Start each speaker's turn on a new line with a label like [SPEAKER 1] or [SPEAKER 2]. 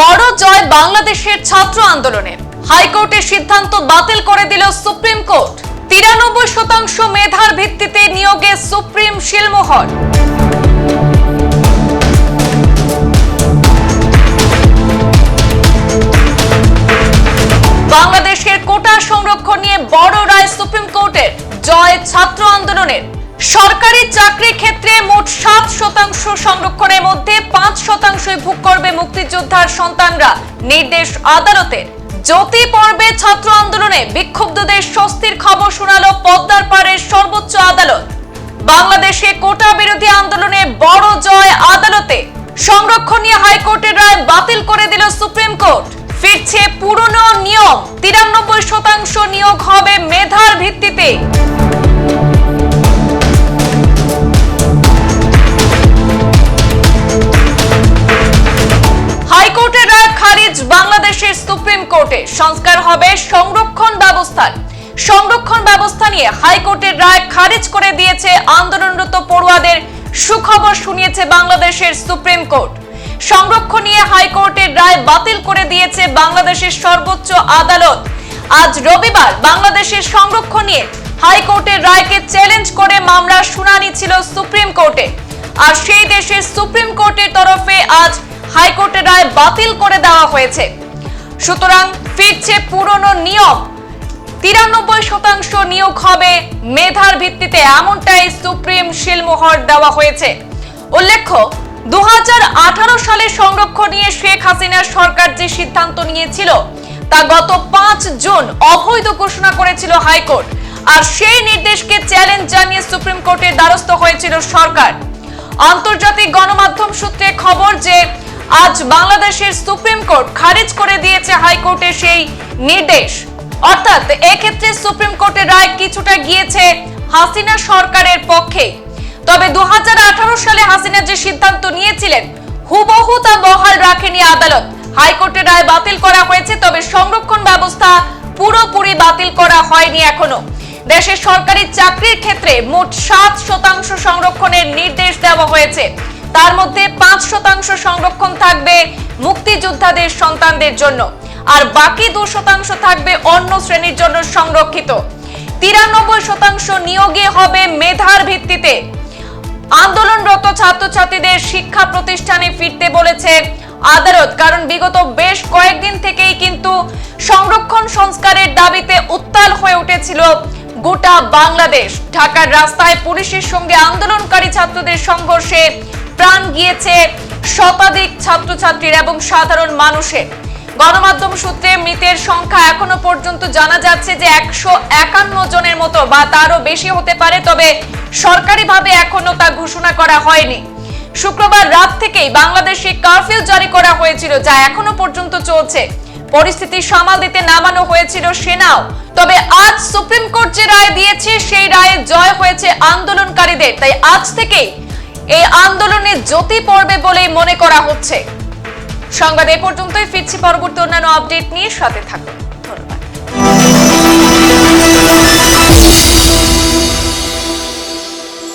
[SPEAKER 1] বড় জয় বাংলাদেশের ছাত্র আন্দোলনের হাইকোর্টের সিদ্ধান্ত বাতিল করে দিল সুপ্রিম কোর্ট। তিরানব্বই শতাংশ মেধার ভিত্তিতে নিয়োগে সুপ্রিম শিলমোহর। বাংলাদেশের কোটা সংরক্ষণ নিয়ে বড় রায় সুপ্রিম কোর্টের। জয় ছাত্র আন্দোলনের। সরকারি চাকরির ক্ষেত্রে মোট সাত শতাংশ সংরক্ষণের মধ্যে পাঁচ শতাংশই ভোগ করবে মুক্তিযোদ্ধার সন্তানরা। নির্দেশ আদালতের জ্যোতি পর্বে ছাত্র আন্দোলনে বিক্ষুব্ধদের স্বস্তির খবর শোনালো পদ্মার পাড়ের সর্বোচ্চ আদালত। বাংলাদেশে কোটা বিরোধী আন্দোলনে বড় জয় আদালতে। সংরক্ষণ নিয়ে হাইকোর্টের রায় বাতিল করে দিল সুপ্রিম কোর্ট। ফিরছে পুরনো নিয়ম। তিরানব্বই শতাংশ নিয়োগ হবে মেধার ভিত্তিতে। সুপ্রিম কোর্টে সংস্কার হবে সংরক্ষণ ব্যবস্থার সংরক্ষণ ব্যবস্থা নিয়ে হাইকোর্টের রায় খারিজ করে দিয়েছে আন্দোলনরত পড়ুয়াদের সুখবর শুনিয়েছে বাংলাদেশের সুপ্রিম কোর্ট। সংরক্ষণ নিয়ে হাইকোর্টের রায় বাতিল করে দিয়েছে বাংলাদেশের সর্বোচ্চ আদালত। আজ রবিবার বাংলাদেশের সংরক্ষণ নিয়ে হাইকোর্টের রায়কে চ্যালেঞ্জ করে মামলার শুনানি ছিল সুপ্রিম কোর্টে। আর সেই দেশের সুপ্রিম কোর্টের তরফে আজ হাইকোর্টের রায় বাতিল করে দেওয়া হয়েছে। সুতরাং ফিরছে পুরনো নিয়ম। তিরানব্বই শতাংশ নিয়োগ হবে মেধার ভিত্তিতে, এমনটাই সুপ্রিম শিলমোহর দেওয়া হয়েছে। উল্লেখ্য, দুহাজার আঠারো সালে সংরক্ষণ নিয়ে শেখ হাসিনার সরকার যে সিদ্ধান্ত নিয়েছিল, তা গত পাঁচ জুন অবৈধ ঘোষণা করেছিল হাইকোর্ট। আর সেই নির্দেশকে চ্যালেঞ্জ জানিয়ে সুপ্রিম কোর্টের দ্বারস্থ হয়েছিল সরকার। আন্তর্জাতিক গণমাধ্যম সূত্রে খবর যে আজ বাংলাদেশের সুপ্রিম কোর্ট খারিজ করে দিয়েছে হাইকোর্টের সেই নির্দেশ। অর্থাৎ এক্ষেত্রে সুপ্রিম কোর্টের রায় কিছুটা গিয়েছে হাসিনা সরকারের পক্ষে। তবে দু সালে হাসিনা যে সিদ্ধান্ত নিয়েছিলেন, হুবহু তা বহাল রাখেনি আদালত। হাইকোর্টের রায় বাতিল করা হয়েছে, তবে সংরক্ষণ ব্যবস্থা পুরোপুরি বাতিল করা হয়নি এখনও। দেশের সরকারি চাকরির ক্ষেত্রে মোট সাত শতাংশ সংরক্ষণের নির্দেশ দেওয়া হয়েছে। তার মধ্যে পাঁচ শতাংশ সংরক্ষণ থাকবে মুক্তিযোদ্ধাদের সন্তানদের জন্য, আর বাকি দু শতাংশ থাকবে অন্য শ্রেণির জন্য সংরক্ষিত। তিরানব্বই শতাংশ নিয়োগে হবে মেধার ভিত্তিতে। আন্দোলনরত ছাত্রছাত্রীদের শিক্ষা প্রতিষ্ঠানে ফিরতে বলেছে আদালত, কারণ বিগত বেশ কয়েকদিন থেকেই কিন্তু সংরক্ষণ সংস্কারের দাবিতে উত্তাল হয়ে উঠেছিল গোটা বাংলাদেশ। ঢাকার রাস্তায় পুলিশের সঙ্গে আন্দোলনকারী ছাত্রদের সংঘর্ষে প্রাণ গিয়েছে শতাধিক ছাত্রছাত্রীর এবং সাধারণ মানুষের। গণমাধ্যম সূত্রে মৃতের সংখ্যা এখনও পর্যন্ত জানা যাচ্ছে যে একশো একান্ন জনের মতো বা তারও বেশি হতে পারে, তবে সরকারিভাবে এখনও তা ঘোষণা করা হয়নি। শুক্রবার রাত থেকেই বাংলাদেশে কারফিউ জারি করা হয়েছিল, যা এখনও পর্যন্ত চলছে। পরিস্থিতি সামাল দিতে নামানো হয়েছিল সেনাও। তবে আজ সুপ্রিম কোর্ট যে রায় দিয়েছে, সেই রায়ে জয় হয়েছে আন্দোলনকারীদের। তাই আজ থেকেই এই আন্দোলনে জ্যোতি পড়বে বলেই মনে করা হচ্ছে। সংবাদ এ পর্যন্তই, ফিরছি পরবর্তী অন্যান্য আপডেট নিয়ে, সাথে থাকুন।